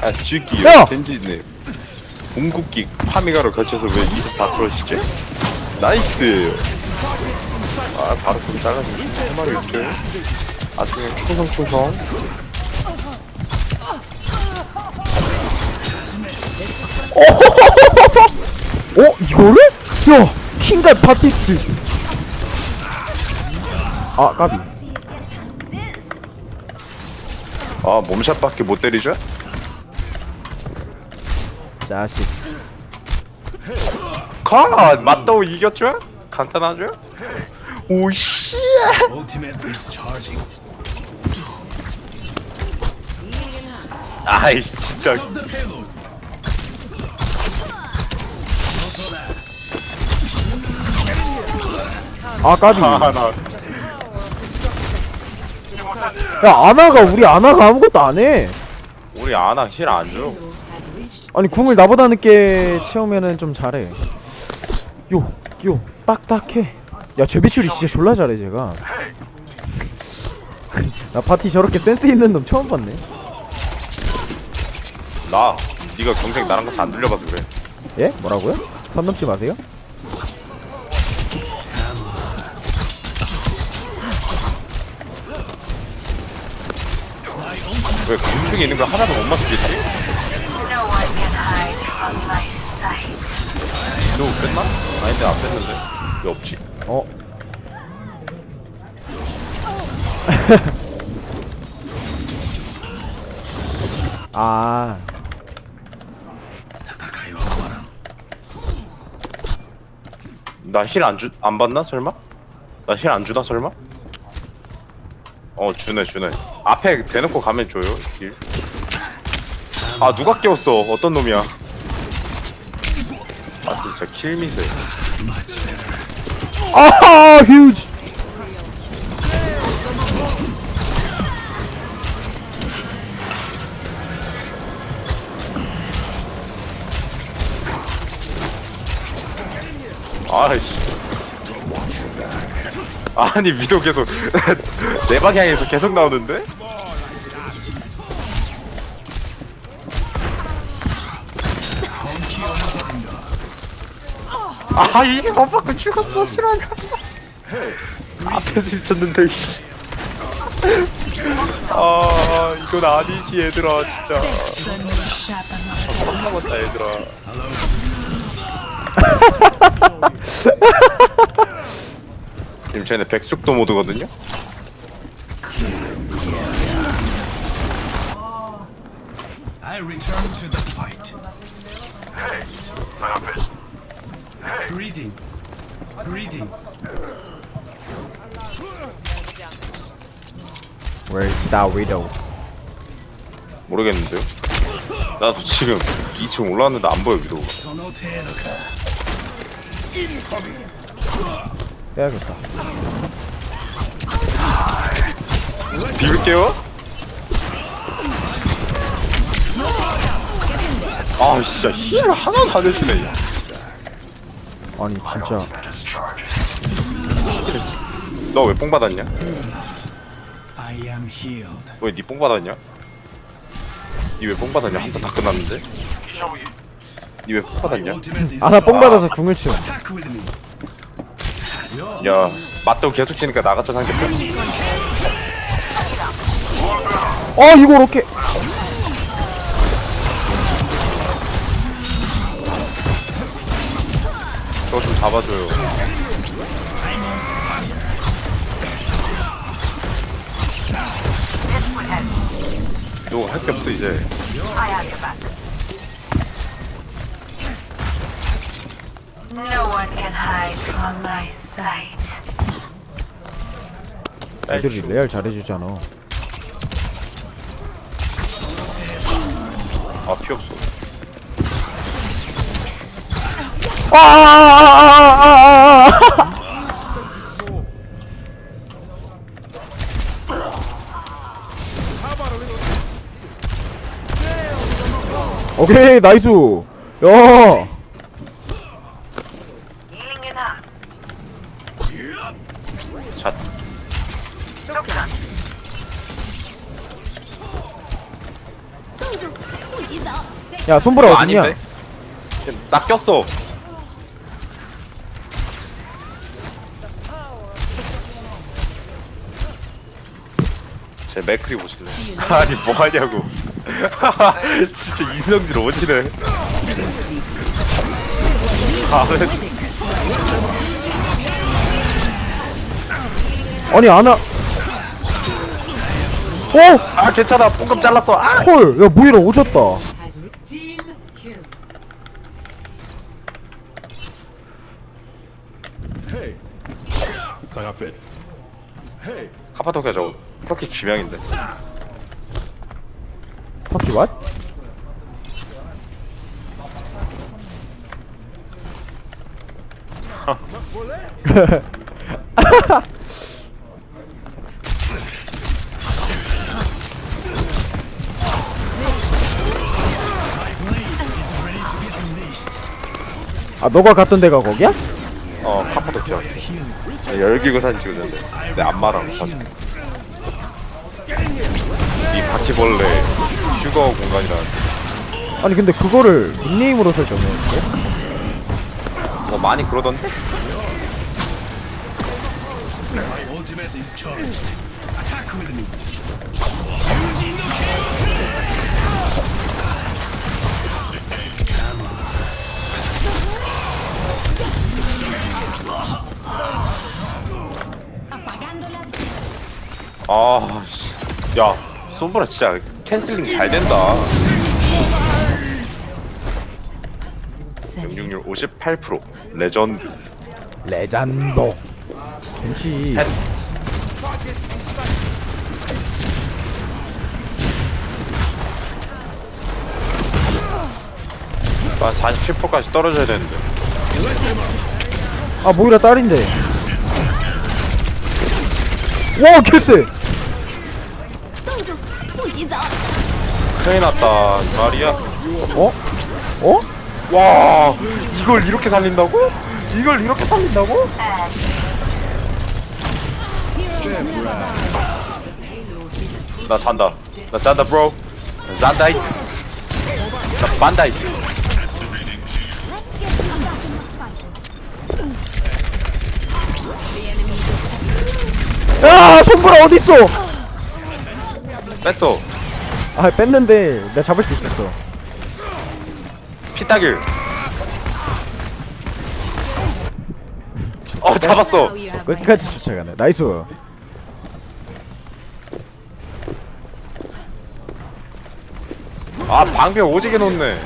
아 쥐기 야! 젠지네 궁극기 파미가로 거쳐서 왜 이스 다 그러시죠? 나이스 아 바로 좀 잘라주면 세 마리 있죠 나중에 충성 충성 어? 이거를? 야! 킹갓 파티스 아 까비 아 몸샷밖에 못 때리죠? 자식 가! 맞다고 이겼죠? 간단하죠? 오씨. 아이씨 진짜. 아 까비. 아나. 야 아나가 우리 아나가 아무것도 안해. 우리 아나 힐 안 줘? 아니 궁을 나보다 늦게 채우면은 좀 잘해. 요 요 딱딱해 야 제비출이 진짜 졸라 잘해 제가 나 파티 저렇게 센스 있는 놈 처음 봤네 나 네가 경쟁 나랑 같이 안 들려봐서 그래 예? 뭐라고요? 선 넘지 마세요 왜 궁중에 있는 걸 하나도 못 맞추겠지? No one can hide from my sight. 너 뺐나? 아닌데 안 뺐는데 왜 없지? 어? 아 나 힐 안 주, 안 받나 설마? 나 힐 안 주나 설마? 어 주네 주네 앞에 대놓고 가면 줘요 힐. 아 누가 깨웠어 어떤 놈이야 아 진짜 킬미세 아하 휴지 아이씨 아니 위도 계속 내 방향에서 계속 나오는데? 아 이게 못 받고 죽었어 실화냐 앞에서 있었는데 씨. 아 이건 아니지 얘들아 진짜 한 남았다 얘들아 지금 쟤네 백숙도 모드거든요? I return to the fight. Greetings. Greetings. Where's that widow? 모르겠는데요? 나도 지금 2층 올라왔는데 안 보여 위도 Sonoteruka. 빼야겠다 비빌게요? 아 진짜 힐 하나도 안 해주네 아니 진짜 너 왜 뽕 받았냐? I am healed. 왜니 뽕 받았냐? 니 왜 뽕 받았냐? 한번다 끝났는데? 니 왜 뽕 받았냐? Is 아나 뽕 받아서 궁을 치워. 야 맞다고 계속 치니까 나갔다 상겠다 어 이거 이렇게 저거 좀 잡아줘요 너할게 없어 이제 I have your back. No one can hide from my sight. 애들이 레알 잘해주잖아 아피 없어 아, 아, 아, 아! 오케이 나이스. 야. 야 손보라 어딨냐? 아, 나 꼈어. 제 맥크리 보실래? 아니 뭐 하냐고 진짜 이성질 오지네 아, 아니 안아 어? 아 괜찮아 뽕금 잘랐어 아! 헐 야 모이라 오졌다 Team kill. Hey. Tá a pé. Hey. 카파도키아 저거 터키 지명인데 터키 왓? 아 너가 갔던 데가 거기야? 어 카파도키아 열기구 사진 찍었는데 내 안마랑 사진 이 바퀴벌레 휴거 공간이라 아니 근데 그거를 닉네임으로 설정했는데? 뭐 많이 그러던데? 아, 씨. 야, 솜브라 진짜 캔슬링 잘 된다. 명중률 58%. 레전드. 레전드 괜지 햇. 나 47%까지 떨어져야 되는데. 아 모이라 딸인데 와 개쎄 큰일 났다. 이 말이야. 어? 어? 와, 이걸 이렇게 살린다고? 이걸 이렇게 살린다고? 나 잔다. 나 잔다, 브로. 나 잔다이. 나 반다이. 야 손보라 어딨어 뺐어. 아 뺐는데 내가 잡을 수 있었어 피따길. 어, 잡았어. 끝까지 쫓아가네 나이스 아, 방벽 오지게 놓네.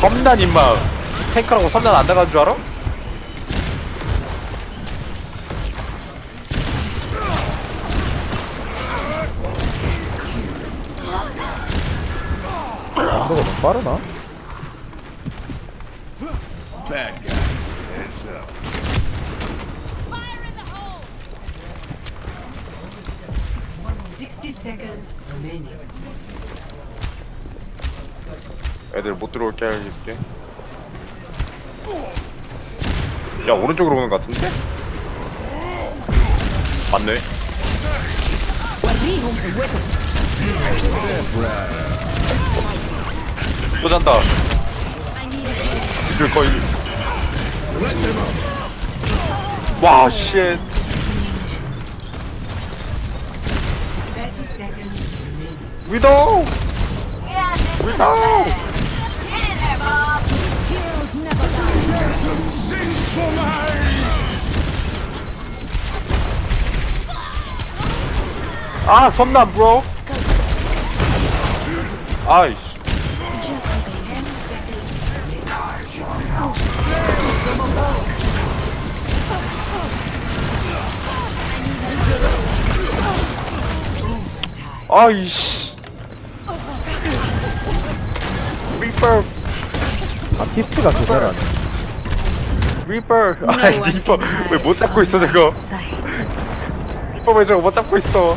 섬난 임마. 탱크라고 섬난 안 나가는 줄 알아? 빠르나? Bad guys. Heads up. Sixty seconds remaining. 애들 못 들어올게 해줄게. 야, 오른쪽으로 오는 것 같은데? 맞네. 또 잔다. 이들 거의. 와, 쉣. There, Bob. 아, 섬남, 브로. 아이씨. 아이씨. 리퍼, 아티스트가 개잘하네 리퍼. 아이, 리퍼. 왜 못 잡고 있어, 저거? 리퍼 왜 저거 못 잡고 있어?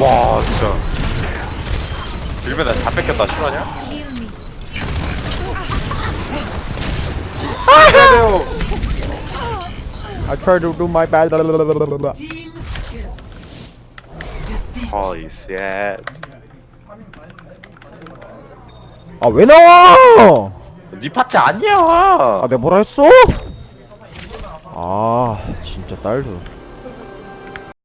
와 진짜 일베 나다 뺏겼다 실화냐? 해야 돼요 I try to do my best. Holy shit 아 왜 나와? 니 파츠 아니야 아 내가 뭐라 했어? 아 진짜 딸도